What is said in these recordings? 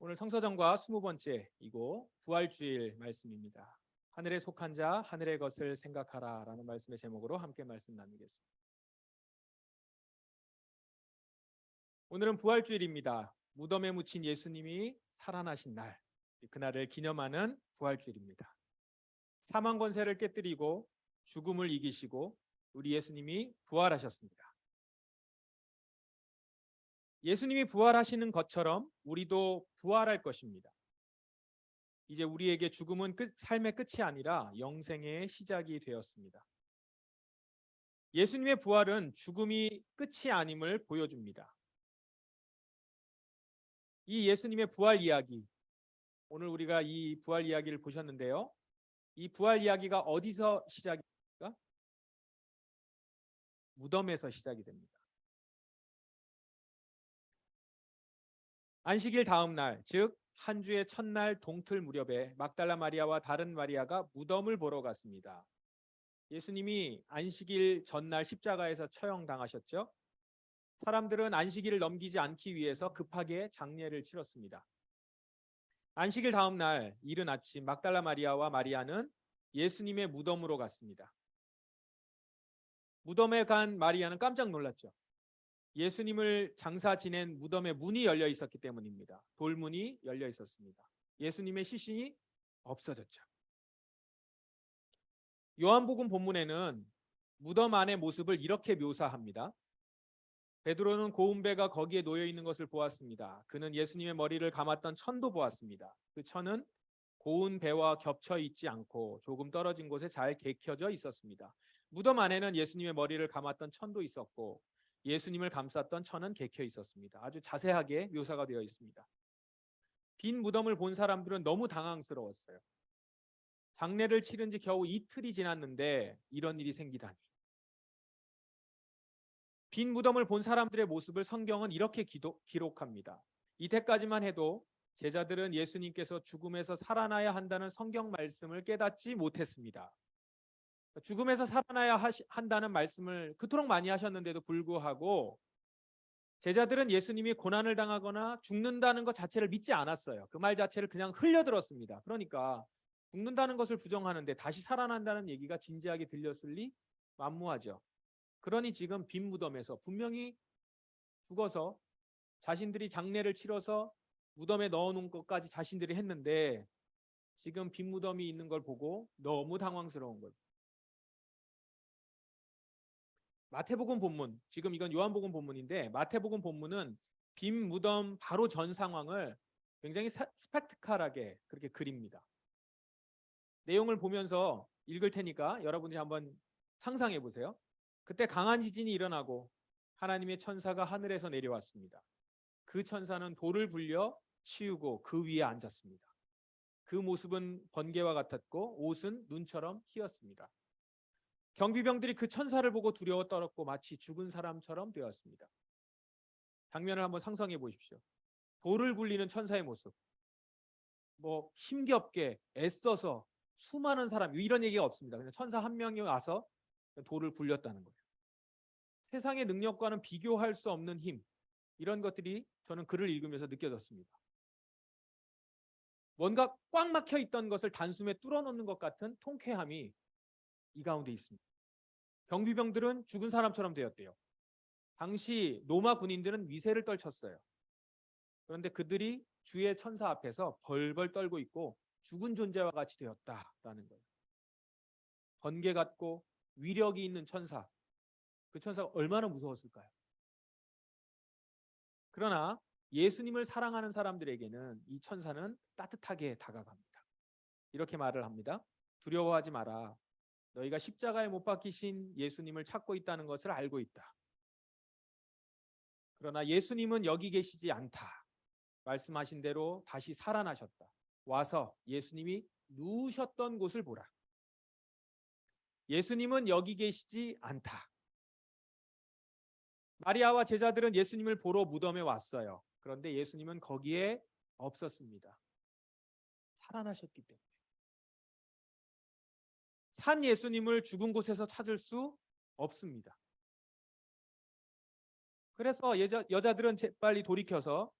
오늘 성서정과 스무 번째 이고 부활주일 말씀입니다. 하늘에 속한 자 하늘의 것을 생각하라 라는 말씀의 제목으로 함께 말씀 나누겠습니다. 오늘은 부활주일입니다. 무덤에 묻힌 예수님이 살아나신 날, 그날을 기념하는 부활주일입니다. 사망 권세를 깨뜨리고 죽음을 이기시고 우리 예수님이 부활하셨습니다. 예수님이 부활하시는 것처럼 우리도 부활할 것입니다. 이제 우리에게 죽음은 끝, 삶의 끝이 아니라 영생의 시작이 되었습니다. 예수님의 부활은 죽음이 끝이 아님을 보여줍니다. 이 예수님의 부활 이야기, 오늘 우리가 이 부활 이야기를 보셨는데요. 이 부활 이야기가 어디서 시작입니까? 무덤에서 시작이 됩니다. 안식일 다음 날, 즉 한 주의 첫날 동틀 무렵에 막달라 마리아와 다른 마리아가 무덤을 보러 갔습니다. 예수님이 안식일 전날 십자가에서 처형당하셨죠. 사람들은 안식일을 넘기지 않기 위해서 급하게 장례를 치렀습니다. 안식일 다음 날 이른 아침 막달라 마리아와 마리아는 예수님의 무덤으로 갔습니다. 무덤에 간 마리아는 깜짝 놀랐죠. 예수님을 장사 지낸 무덤에 문이 열려 있었기 때문입니다. 돌문이 열려 있었습니다. 예수님의 시신이 없어졌죠. 요한복음 본문에는 무덤 안의 모습을 이렇게 묘사합니다. 베드로는 고운 배가 거기에 놓여 있는 것을 보았습니다. 그는 예수님의 머리를 감았던 천도 보았습니다. 그 천은 고운 배와 겹쳐 있지 않고 조금 떨어진 곳에 잘 개켜져 있었습니다. 무덤 안에는 예수님의 머리를 감았던 천도 있었고 예수님을 감쌌던 천은 개켜 있었습니다. 아주 자세하게 묘사가 되어 있습니다. 빈 무덤을 본 사람들은 너무 당황스러웠어요. 장례를 치른 지 겨우 이틀이 지났는데 이런 일이 생기다니. 빈 무덤을 본 사람들의 모습을 성경은 이렇게 기도, 기록합니다. 이때까지만 해도 제자들은 예수님께서 죽음에서 살아나야 한다는 성경 말씀을 깨닫지 못했습니다. 죽음에서 살아나야 하시, 한다는 말씀을 그토록 많이 하셨는데도 불구하고 제자들은 예수님이 고난을 당하거나 죽는다는 것 자체를 믿지 않았어요. 그 말 자체를 그냥 흘려들었습니다. 그러니까 죽는다는 것을 부정하는데 다시 살아난다는 얘기가 진지하게 들렸을 리 만무하죠. 그러니 지금 빈 무덤에서 분명히 죽어서 자신들이 장례를 치러서 무덤에 넣어놓은 것까지 자신들이 했는데 지금 빈 무덤이 있는 걸 보고 너무 당황스러운 거죠. 마태복음 본문, 지금 이건 요한복음 본문인데 마태복음 본문은 빈 무덤 바로 전 상황을 굉장히 스펙트컬하게 그렇게 그립니다. 내용을 보면서 읽을 테니까 여러분들이 한번 상상해 보세요. 그때 강한 지진이 일어나고 하나님의 천사가 하늘에서 내려왔습니다. 그 천사는 돌을 불려 치우고 그 위에 앉았습니다. 그 모습은 번개와 같았고 옷은 눈처럼 희었습니다. 경비병들이 그 천사를 보고 두려워 떨었고 마치 죽은 사람처럼 되었습니다. 장면을 한번 상상해 보십시오. 돌을 굴리는 천사의 모습. 뭐 힘겹게 애써서 수많은 사람 이런 얘기가 없습니다. 그냥 천사 한 명이 와서 돌을 굴렸다는 거예요. 세상의 능력과는 비교할 수 없는 힘 이런 것들이 저는 글을 읽으면서 느껴졌습니다. 뭔가 꽉 막혀 있던 것을 단숨에 뚫어놓는 것 같은 통쾌함이 이 가운데 있습니다. 경비병들은 죽은 사람처럼 되었대요. 당시 로마 군인들은 위세를 떨쳤어요. 그런데 그들이 주의 천사 앞에서 벌벌 떨고 있고 죽은 존재와 같이 되었다라는 거예요. 번개 같고 위력이 있는 천사. 그 천사가 얼마나 무서웠을까요? 그러나 예수님을 사랑하는 사람들에게는 이 천사는 따뜻하게 다가갑니다. 이렇게 말을 합니다. 두려워하지 마라. 너희가 십자가에 못 박히신 예수님을 찾고 있다는 것을 알고 있다. 그러나 예수님은 여기 계시지 않다. 말씀하신 대로 다시 살아나셨다. 와서 예수님이 누우셨던 곳을 보라. 예수님은 여기 계시지 않다. 마리아와 제자들은 예수님을 보러 무덤에 왔어요. 그런데 예수님은 거기에 없었습니다. 살아나셨기 때문에. 산 예수님을 죽은 곳에서 찾을 수 없습니다. 그래서 여자, 여자들은 재빨리 돌이켜서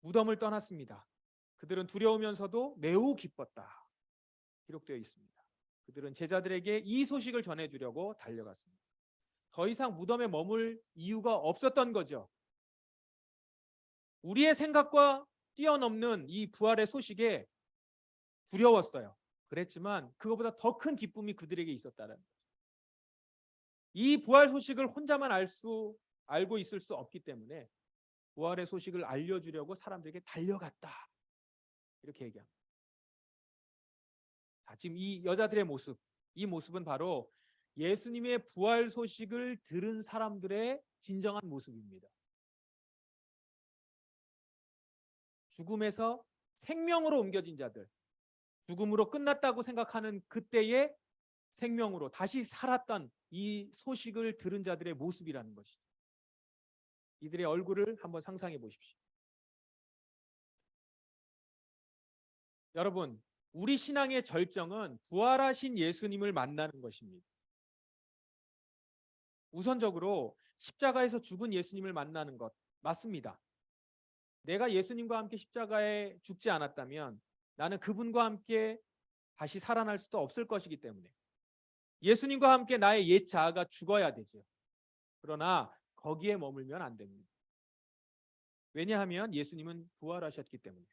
무덤을 떠났습니다. 그들은 두려우면서도 매우 기뻤다. 기록되어 있습니다. 그들은 제자들에게 이 소식을 전해주려고 달려갔습니다. 더 이상 무덤에 머물 이유가 없었던 거죠. 우리의 생각과 뛰어넘는 이 부활의 소식에 두려웠어요. 그랬지만 그것보다 더 큰 기쁨이 그들에게 있었다는 거죠. 이 부활 소식을 혼자만 알 수 알고 있을 수 없기 때문에 부활의 소식을 알려주려고 사람들에게 달려갔다. 이렇게 얘기합니다. 자, 지금 이 여자들의 모습, 이 모습은 바로 예수님의 부활 소식을 들은 사람들의 진정한 모습입니다. 죽음에서 생명으로 옮겨진 자들, 죽음으로 끝났다고 생각하는 그때의 생명으로 다시 살았던 이 소식을 들은 자들의 모습이라는 것이죠. 이들의 얼굴을 한번 상상해 보십시오. 여러분, 우리 신앙의 절정은 부활하신 예수님을 만나는 것입니다. 우선적으로 십자가에서 죽은 예수님을 만나는 것 맞습니다. 내가 예수님과 함께 십자가에 죽지 않았다면 나는 그분과 함께 다시 살아날 수도 없을 것이기 때문에 예수님과 함께 나의 옛 자아가 죽어야 되죠. 그러나 거기에 머물면 안 됩니다. 왜냐하면 예수님은 부활하셨기 때문이요.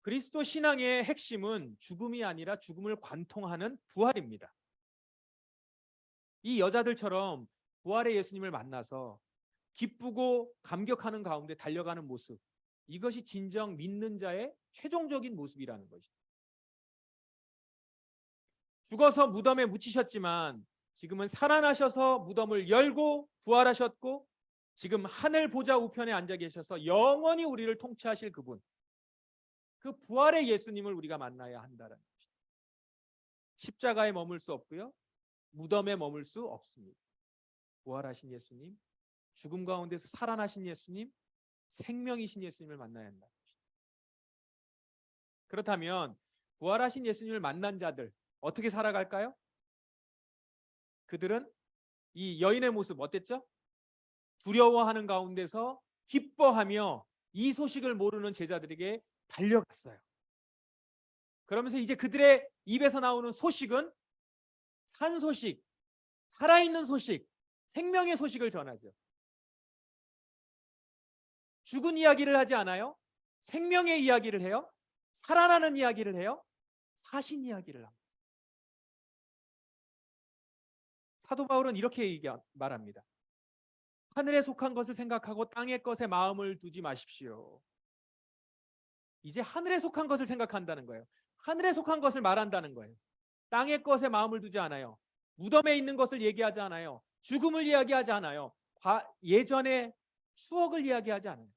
그리스도 신앙의 핵심은 죽음이 아니라 죽음을 관통하는 부활입니다. 이 여자들처럼 부활의 예수님을 만나서 기쁘고 감격하는 가운데 달려가는 모습. 이것이 진정 믿는 자의 최종적인 모습이라는 것이죠. 죽어서 무덤에 묻히셨지만 지금은 살아나셔서 무덤을 열고 부활하셨고 지금 하늘 보좌 우편에 앉아 계셔서 영원히 우리를 통치하실 그분. 그 부활의 예수님을 우리가 만나야 한다는 것이죠. 십자가에 머물 수 없고요. 무덤에 머물 수 없습니다. 부활하신 예수님, 죽음 가운데서 살아나신 예수님, 생명이신 예수님을 만나야 한다. 그렇다면 부활하신 예수님을 만난 자들 어떻게 살아갈까요? 그들은 이 여인의 모습 어땠죠? 두려워하는 가운데서 기뻐하며 이 소식을 모르는 제자들에게 달려갔어요. 그러면서 이제 그들의 입에서 나오는 소식은 산 소식, 살아있는 소식, 생명의 소식을 전하죠. 죽은 이야기를 하지 않아요. 생명의 이야기를 해요. 살아나는 이야기를 해요. 사신 이야기를 합니다. 사도 바울은 이렇게 말합니다. 하늘에 속한 것을 생각하고 땅의 것에 마음을 두지 마십시오. 이제 하늘에 속한 것을 생각한다는 거예요. 하늘에 속한 것을 말한다는 거예요. 땅의 것에 마음을 두지 않아요. 무덤에 있는 것을 얘기하지 않아요. 죽음을 이야기하지 않아요. 예전의 추억을 이야기하지 않아요.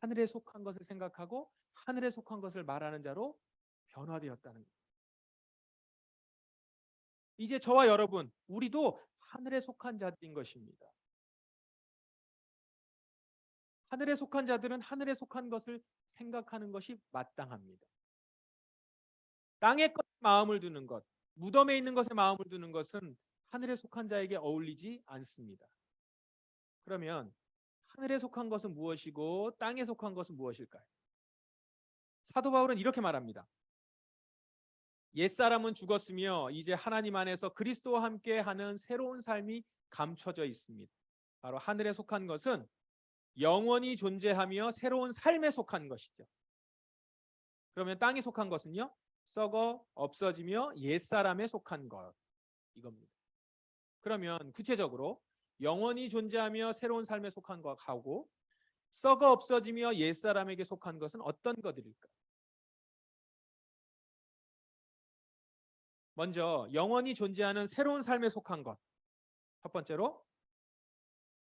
하늘에 속한 것을 생각하고 하늘에 속한 것을 말하는 자로 변화되었다는. 이제 저와 여러분, 우리도 하늘에 속한 자들인 것입니다. 하늘에 속한 자들은 하늘에 속한 것을 생각하는 것이 마땅합니다. 땅에 것 마음을 두는 것, 무덤에 있는 것에 마음을 두는 것은 하늘에 속한 자에게 어울리지 않습니다. 그러면 하늘에 속한 것은 무엇이고 땅에 속한 것은 무엇일까요? 사도 바울은 이렇게 말합니다. 옛사람은 죽었으며 이제 하나님 안에서 그리스도와 함께 하는 새로운 삶이 감춰져 있습니다. 바로 하늘에 속한 것은 영원히 존재하며 새로운 삶에 속한 것이죠. 그러면 땅에 속한 것은요? 썩어 없어지며 옛사람에 속한 것 이겁니다. 그러면 구체적으로 영원히 존재하며 새로운 삶에 속한 것하고 썩어 없어지며 옛사람에게 속한 것은 어떤 것들일까? 먼저 영원히 존재하는 새로운 삶에 속한 것. 첫 번째로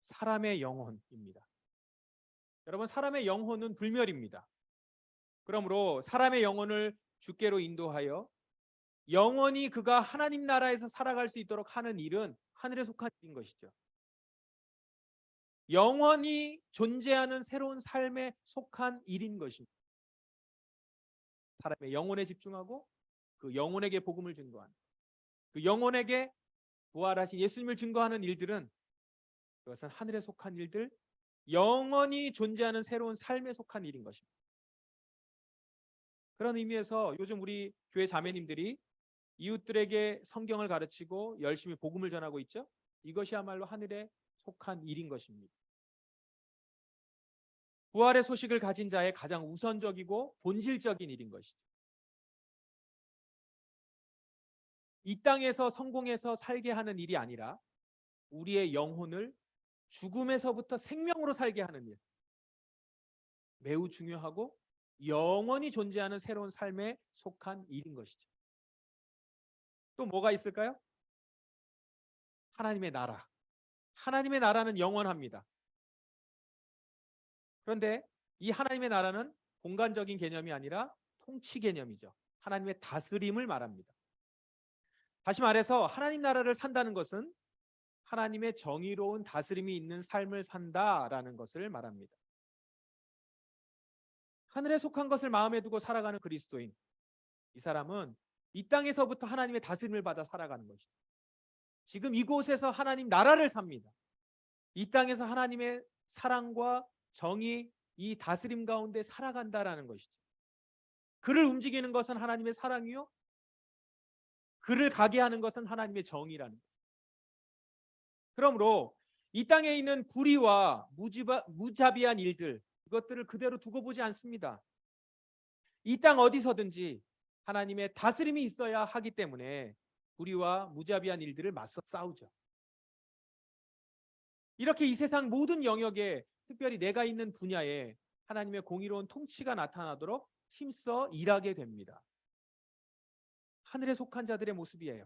사람의 영혼입니다. 여러분 사람의 영혼은 불멸입니다. 그러므로 사람의 영혼을 주께로 인도하여 영원히 그가 하나님 나라에서 살아갈 수 있도록 하는 일은 하늘에 속한 일인 것이죠. 영원히 존재하는 새로운 삶에 속한 일인 것입니다. 사람의 영혼에 집중하고 그 영혼에게 복음을 증거하는 그 영혼에게 부활하신 예수님을 증거하는 일들은 그것은 하늘에 속한 일들, 영원히 존재하는 새로운 삶에 속한 일인 것입니다. 그런 의미에서 요즘 우리 교회 자매님들이 이웃들에게 성경을 가르치고 열심히 복음을 전하고 있죠. 이것이야말로 하늘에 속한 일인 것입니다. 부활의 소식을 가진 자의 가장 우선적이고 본질적인 일인 것이죠. 이 땅에서 성공해서 살게 하는 일이 아니라 우리의 영혼을 죽음에서부터 생명으로 살게 하는 일. 매우 중요하고 영원히 존재하는 새로운 삶에 속한 일인 것이죠. 또 뭐가 있을까요? 하나님의 나라. 하나님의 나라는 영원합니다. 그런데 이 하나님의 나라는 공간적인 개념이 아니라 통치 개념이죠. 하나님의 다스림을 말합니다. 다시 말해서 하나님 나라를 산다는 것은 하나님의 정의로운 다스림이 있는 삶을 산다라는 것을 말합니다. 하늘에 속한 것을 마음에 두고 살아가는 그리스도인. 이 사람은 이 땅에서부터 하나님의 다스림을 받아 살아가는 것이죠. 지금 이곳에서 하나님 나라를 삽니다. 이 땅에서 하나님의 사랑과 정의, 이 다스림 가운데 살아간다라는 것이죠. 그를 움직이는 것은 하나님의 사랑이요. 그를 가게 하는 것은 하나님의 정의라는 것. 그러므로 이 땅에 있는 불의와 무지바, 무자비한 일들 이것들을 그대로 두고 보지 않습니다. 이 땅 어디서든지 하나님의 다스림이 있어야 하기 때문에 불의와 무자비한 일들을 맞서 싸우죠. 이렇게 이 세상 모든 영역에 특별히 내가 있는 분야에 하나님의 공의로운 통치가 나타나도록 힘써 일하게 됩니다. 하늘에 속한 자들의 모습이에요.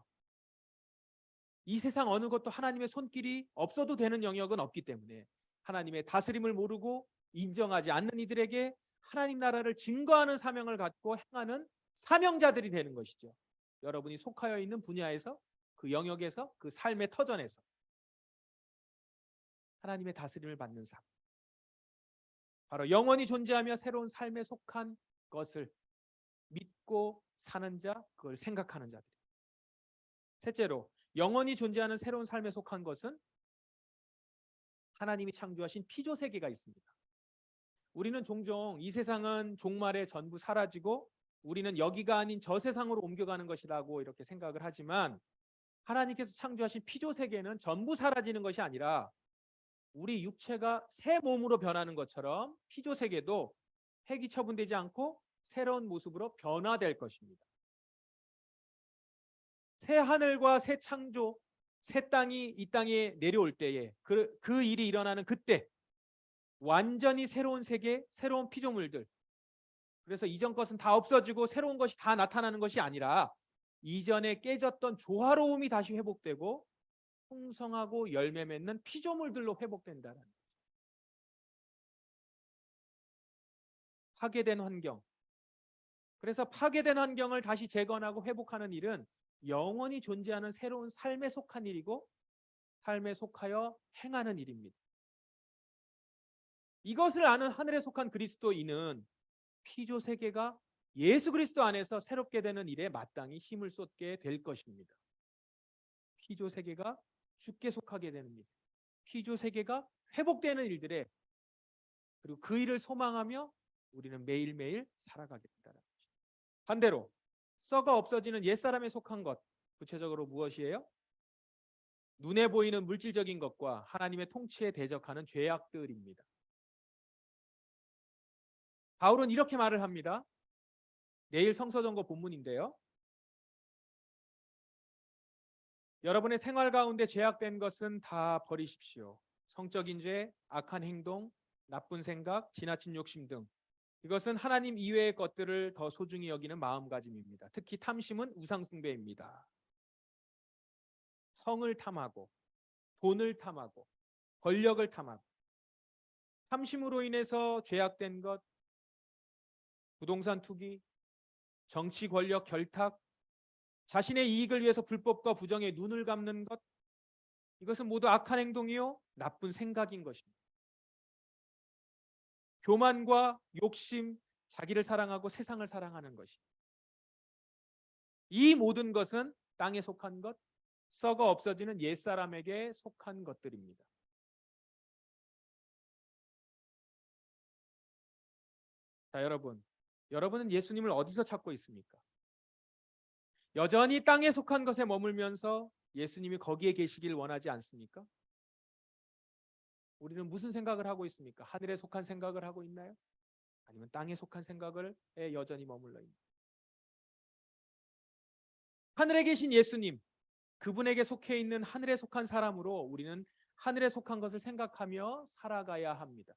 이 세상 어느 것도 하나님의 손길이 없어도 되는 영역은 없기 때문에 하나님의 다스림을 모르고 인정하지 않는 이들에게 하나님 나라를 증거하는 사명을 갖고 행하는 사명자들이 되는 것이죠. 여러분이 속하여 있는 분야에서 그 영역에서 그 삶의 터전에서 하나님의 다스림을 받는 삶. 바로 영원히 존재하며 새로운 삶에 속한 것을 믿고 사는 자, 그걸 생각하는 자들. 셋째로 영원히 존재하는 새로운 삶에 속한 것은 하나님이 창조하신 피조 세계가 있습니다. 우리는 종종 이 세상은 종말에 전부 사라지고 우리는 여기가 아닌 저 세상으로 옮겨가는 것이라고 이렇게 생각을 하지만 하나님께서 창조하신 피조 세계는 전부 사라지는 것이 아니라 우리 육체가 새 몸으로 변하는 것처럼 피조 세계도 폐기 처분되지 않고 새로운 모습으로 변화될 것입니다. 새 하늘과 새 창조, 새 땅이 이 땅에 내려올 때에 그, 그 일이 일어나는 그때 완전히 새로운 세계, 새로운 피조물들. 그래서 이전 것은 다 없어지고 새로운 것이 다 나타나는 것이 아니라 이전에 깨졌던 조화로움이 다시 회복되고 풍성하고 열매 맺는 피조물들로 회복된다는. 파괴된 환경. 그래서 파괴된 환경을 다시 재건하고 회복하는 일은 영원히 존재하는 새로운 삶에 속한 일이고 삶에 속하여 행하는 일입니다. 이것을 아는 하늘에 속한 그리스도인은 피조 세계가 예수 그리스도 안에서 새롭게 되는 일에 마땅히 힘을 쏟게 될 것입니다. 피조 세계가 죽게 속하게 되는 일, 피조 세계가 회복되는 일들에 그리고 그 일을 소망하며 우리는 매일매일 살아가게 된다는 것입니다. 반대로 썩어 없어지는 옛사람에 속한 것 구체적으로 무엇이에요? 눈에 보이는 물질적인 것과 하나님의 통치에 대적하는 죄악들입니다. 바울은 이렇게 말을 합니다. 내일 성서전거 본문인데요. 여러분의 생활 가운데 죄악된 것은 다 버리십시오. 성적인 죄, 악한 행동, 나쁜 생각, 지나친 욕심 등 이것은 하나님 이외의 것들을 더 소중히 여기는 마음가짐입니다. 특히 탐심은 우상숭배입니다. 성을 탐하고 돈을 탐하고 권력을 탐하고 탐심으로 인해서 죄악된 것, 부동산 투기, 정치 권력 결탁, 자신의 이익을 위해서 불법과 부정에 눈을 감는 것 이것은 모두 악한 행동이요 나쁜 생각인 것입니다. 교만과 욕심, 자기를 사랑하고 세상을 사랑하는 것이. 이 모든 것은 땅에 속한 것, 썩어 없어지는 옛사람에게 속한 것들입니다. 자, 여러분. 여러분은 예수님을 어디서 찾고 있습니까? 여전히 땅에 속한 것에 머물면서 예수님이 거기에 계시길 원하지 않습니까? 우리는 무슨 생각을 하고 있습니까? 하늘에 속한 생각을 하고 있나요? 아니면 땅에 속한 생각을 에 여전히 머물러 있나요? 하늘에 계신 예수님, 그분에게 속해 있는 하늘에 속한 사람으로 우리는 하늘에 속한 것을 생각하며 살아가야 합니다.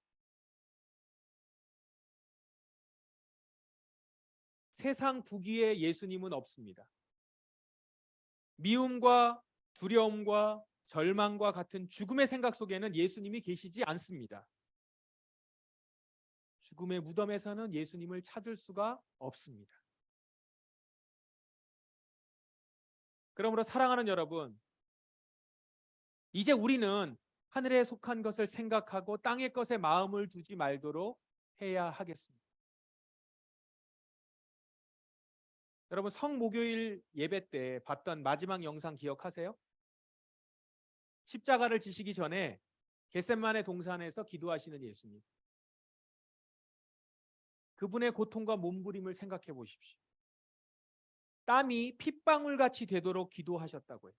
세상 부귀에 예수님은 없습니다. 미움과 두려움과 절망과 같은 죽음의 생각 속에는 예수님이 계시지 않습니다. 죽음의 무덤에서는 예수님을 찾을 수가 없습니다. 그러므로 사랑하는 여러분, 이제 우리는 하늘에 속한 것을 생각하고 땅의 것에 마음을 두지 말도록 해야 하겠습니다. 여러분 성목요일 예배 때 봤던 마지막 영상 기억하세요? 십자가를 지시기 전에 겟셋만의 동산에서 기도하시는 예수님. 그분의 고통과 몸부림을 생각해 보십시오. 땀이 핏방울 같이 되도록 기도하셨다고요.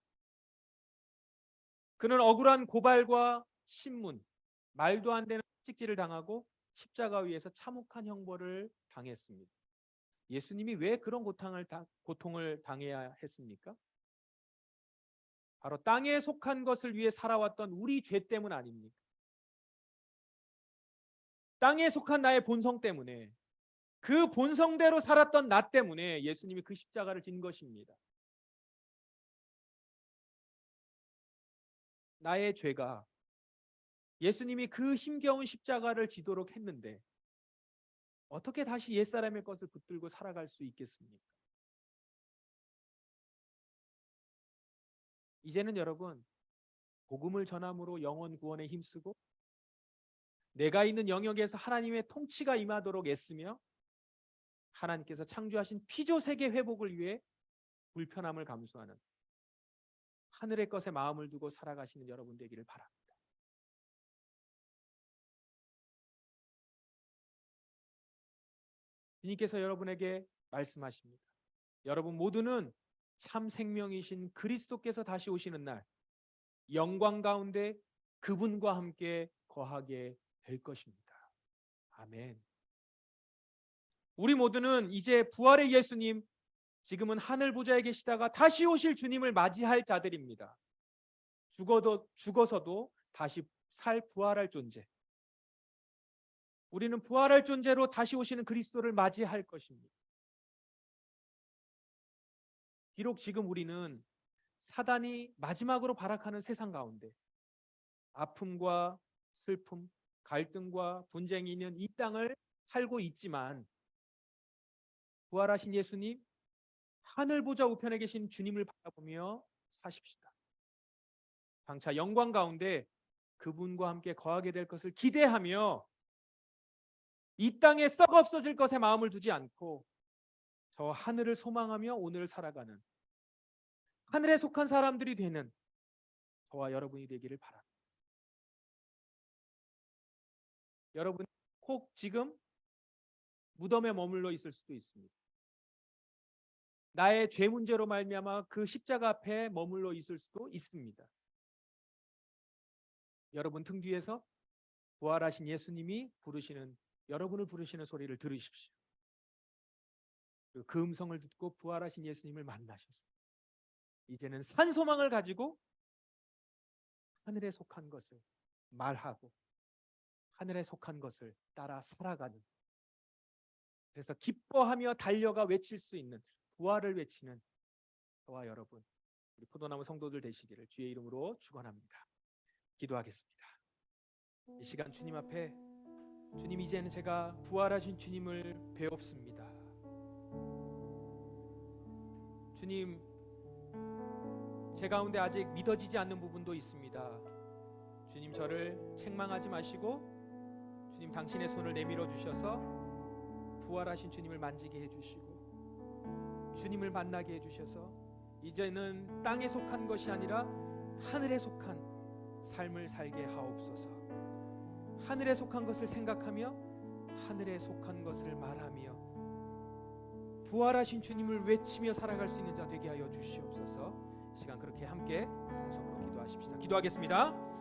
그는 억울한 고발과 신문, 말도 안 되는 찍질을 당하고 십자가 위에서 참혹한 형벌을 당했습니다. 예수님이 왜 그런 고통을, 당, 고통을 당해야 했습니까? 바로 땅에 속한 것을 위해 살아왔던 우리 죄 때문 아닙니까? 땅에 속한 나의 본성 때문에 그 본성대로 살았던 나 때문에 예수님이 그 십자가를 진 것입니다. 나의 죄가 예수님이 그 힘겨운 십자가를 지도록 했는데 어떻게 다시 옛사람의 것을 붙들고 살아갈 수 있겠습니까? 이제는 여러분 복음을 전함으로 영혼 구원에 힘쓰고 내가 있는 영역에서 하나님의 통치가 임하도록 애쓰며 하나님께서 창조하신 피조 세계 회복을 위해 불편함을 감수하는 하늘의 것에 마음을 두고 살아가시는 여러분 되기를 바랍니다. 주님께서 여러분에게 말씀하십니다. 여러분 모두는 참 생명이신 그리스도께서 다시 오시는 날 영광 가운데 그분과 함께 거하게 될 것입니다. 아멘. 우리 모두는 이제 부활의 예수님 지금은 하늘 보좌에 계시다가 다시 오실 주님을 맞이할 자들입니다. 죽어도 죽어서도 다시 살 부활할 존재. 우리는 부활할 존재로 다시 오시는 그리스도를 맞이할 것입니다. 비록 지금 우리는 사단이 마지막으로 발악하는 세상 가운데 아픔과 슬픔, 갈등과 분쟁이 있는 이 땅을 살고 있지만 부활하신 예수님 하늘 보좌 우편에 계신 주님을 바라보며 사십시다. 장차 영광 가운데 그분과 함께 거하게 될 것을 기대하며 이 땅에 썩 없어질 것에 마음을 두지 않고 저 하늘을 소망하며 오늘 살아가는 하늘에 속한 사람들이 되는 저와 여러분이 되기를 바랍니다. 여러분 혹 지금 무덤에 머물러 있을 수도 있습니다. 나의 죄 문제로 말미암아 그 십자가 앞에 머물러 있을 수도 있습니다. 여러분 등 뒤에서 부활하신 예수님이 부르시는 여러분을 부르시는 소리를 들으십시오. 그 음성을 듣고 부활하신 예수님을 만나셨습니다. 이제는 산 소망을 가지고 하늘에 속한 것을 말하고 하늘에 속한 것을 따라 살아가는 그래서 기뻐하며 달려가 외칠 수 있는 부활을 외치는 저와 여러분 우리 포도나무 성도들 되시기를 주의 이름으로 축원합니다. 기도하겠습니다. 이 시간 주님 앞에 주님 이제는 제가 부활하신 주님을 배웁습니다. 주님 제 가운데 아직 믿어지지 않는 부분도 있습니다. 주님 저를 책망하지 마시고 주님 당신의 손을 내밀어 주셔서 부활하신 주님을 만지게 해 주시고 주님을 만나게 해 주셔서 이제는 땅에 속한 것이 아니라 하늘에 속한 삶을 살게 하옵소서. 하늘에 속한 것을 생각하며 하늘에 속한 것을 말하며 부활하신 주님을 외치며 살아갈 수 있는 자 되게 하여 주시옵소서. 이 시간 그렇게 함께 동성으로 기도하십시다. 기도하겠습니다.